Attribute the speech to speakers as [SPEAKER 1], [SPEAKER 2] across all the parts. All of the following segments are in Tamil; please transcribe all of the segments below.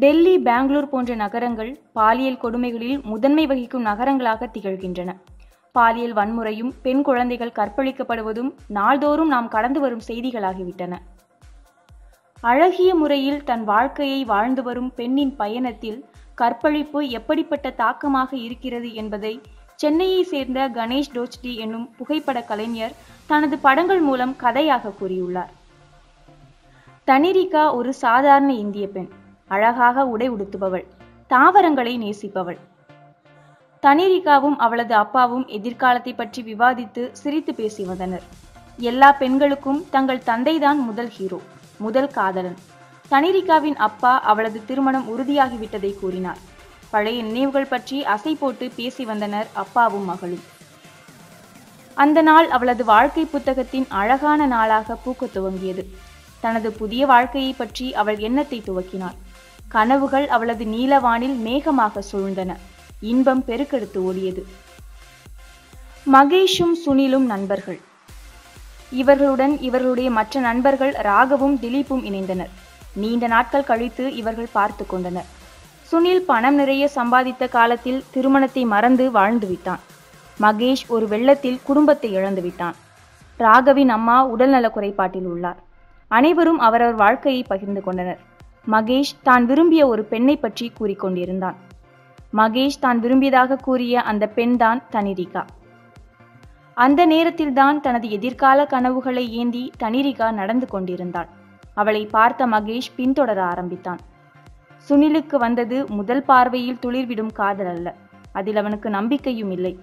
[SPEAKER 1] டெல்லி பெங்களூர் போன்ற நகரங்கள் பாலியல் கொடுமைகளில் முதன்மை வகிக்கும் நகரங்களாக திகழ்கின்றன. பாலியல் வன்முறையும் பெண் குழந்தைகள் கற்பழிக்கப்படுவதும் நாள்தோறும் நாம் கடந்து வரும் செய்திகளாகிவிட்டன. அழகிய முறையில் தன் வாழ்க்கையை வாழ்ந்து வரும் பெண்ணின் பயணத்தில் கற்பழிப்பு எப்படிப்பட்ட தாக்கமாக இருக்கிறது என்பதை சென்னையை சேர்ந்த கணேஷ் டோச்டி என்னும் புகைப்பட கலைஞர் தனது படங்கள் மூலம் கதையாக கூறியுள்ளார். தனிரிகா ஒரு சாதாரண இந்திய பெண். அழகாக உடை உடுத்துபவள். தாவரங்களை நேசிப்பவள். தனிரிகாவும் அவளது அப்பாவும் எதிர்காலத்தை பற்றி விவாதித்து சிரித்து பேசி வந்தனர். எல்லா பெண்களுக்கும் தங்கள் தந்தைதான் முதல் ஹீரோ முதல் காதலன். தனிரிகாவின் அப்பா அவளது திருமணம் உறுதியாகிவிட்டதை கூறினார். பழைய நினைவுகள் பற்றி அசை போட்டு பேசி வந்தனர் அப்பாவும் மகளும். அந்த நாள் அவளது வாழ்க்கை புத்தகத்தின் அழகான நாளாக பூக்க துவங்கியது. தனது புதிய வாழ்க்கையை பற்றி அவள் எண்ணத்தை துவக்கினாள் கனவுகள் அவளது நீலவானில் மேகமாக சூழ்ந்தன. இன்பம் பெருக்கெடுத்து ஓடியது. மகேஷும் சுனிலும் நண்பர்கள். இவர்களுடன் இவர்களுடைய மற்ற நண்பர்கள் ராகவும் திலீப்பும் இணைந்தனர். நீண்ட நாட்கள் கழித்து இவர்கள் பார்த்து கொண்டனர். சுனில் பணம் நிறைய சம்பாதித்த காலத்தில் திருமணத்தை மறந்து வாழ்ந்து விட்டான். மகேஷ் ஒரு வெள்ளத்தில் குடும்பத்தை இழந்து விட்டான். ராகவின் அம்மா உடல்நல குறைபாட்டில் உள்ளார். அனைவரும் அவரவர் வாழ்க்கையை பகிர்ந்து கொண்டனர். மகேஷ் தான் விரும்பிய ஒரு பெண்ணை பற்றி கூறிக்கொண்டிருந்தான். மகேஷ் தான் விரும்பியதாக கூறிய அந்த பெண்தான் தனிரிகா. அந்த நேரத்தில்தான் தனது எதிர்கால கனவுகளை ஏந்தி தனிரிகா நடந்து கொண்டிருந்தாள். அவளை பார்த்த மகேஷ் பின்தொடர ஆரம்பித்தான். சுனிலுக்கு வந்தது முதல் பார்வையில் துளிர்விடும் காதல் அல்ல. அதில் அவனுக்கு நம்பிக்கையும் இல்லை.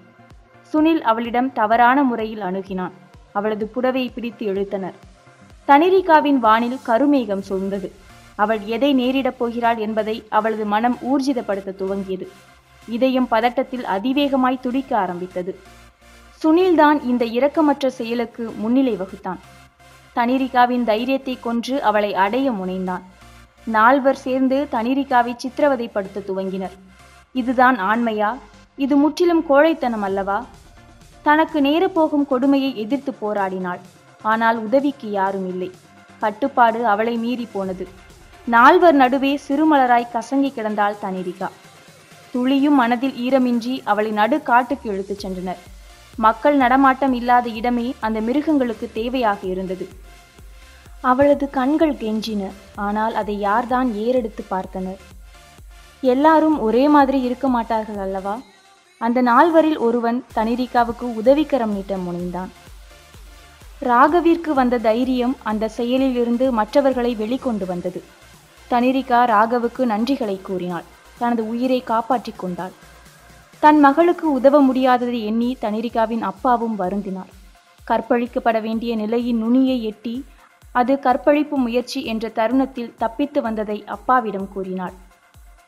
[SPEAKER 1] சுனில் அவளிடம் தவறான முறையில் அணுகினான். அவளது புடவையை பிடித்து இழுத்தனர். தனிரிகாவின் வானில் கருமேகம் சூழ்ந்தது. அவள் எதை நேரிடப் போகிறாள் என்பதை அவளது மனம் ஊர்ஜிதப்படுத்த துவங்கியது. இதயம் பதட்டத்தில் அதிவேகமாய் துடிக்க ஆரம்பித்தது. சுனில்தான் இந்த இரக்கமற்ற செயலுக்கு முன்னிலை வகுத்தான். தனிரிகாவின் தைரியத்தை கொன்று அவளை அடைய முனைந்தான். நால்வர் சேர்ந்து தனிரிகாவை சித்திரவதைப்படுத்த துவங்கினர். இதுதான் ஆண்மையா? இது முற்றிலும் கோழைத்தனம் அல்லவா? தனக்கு நேரப்போகும் கொடுமையை எதிர்த்து போராடினாள். ஆனால் உதவிக்கு யாரும் இல்லை. கட்டுப்பாடு அவளை மீறி போனது. நால்வர் நடுவே சிறுமலராய் கசங்கி கிடந்தாள் தனிரிகா. துளியும் மனதில் ஈரமின்றி அவளை நடு காட்டுக்கு இழுத்துச் சென்றனர். மக்கள் நடமாட்டம் இல்லாத இடமே அந்த மிருகங்களுக்கு தேவையாக இருந்தது. அவளது கண்கள் கெஞ்சின ஆனால் அதை யார்தான் ஏறெடுத்து பார்த்தனர்? எல்லாரும் ஒரே மாதிரி இருக்க மாட்டார்கள் அல்லவா? அந்த நால்வரில் ஒருவன் தனிரிகாவுக்கு உதவிக்கரம் நீட்ட முனைந்தான். ராகவிற்கு வந்த தைரியம் அந்த செயலில் இருந்து மற்றவர்களை வெளிக்கொண்டு வந்தது. தனிரிகா ராகவுக்கு நன்றிகளை கூறினாள். தனது உயிரை காப்பாற்றிக் கொண்டாள். தன் மகளுக்கு உதவ முடியாததை எண்ணி தனிரிகாவின் அப்பாவும் வருந்தினார். கற்பழிக்கப்பட வேண்டிய நிலையின் நுனியை எட்டி அது கற்பழிப்பு முயற்சி என்ற தருணத்தில் தப்பித்து வந்ததை அப்பாவிடம் கூறினாள்.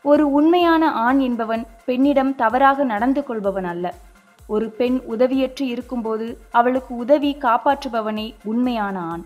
[SPEAKER 1] ஒரு உண்மையான ஆண் என்பவன் பெண்ணிடம் தவறாக நடந்து கொள்பவன் அல்ல. ஒரு பெண் உதவியற்று இருக்கும்போது அவளுக்கு உதவி காப்பாற்றுபவனே உண்மையான ஆண்.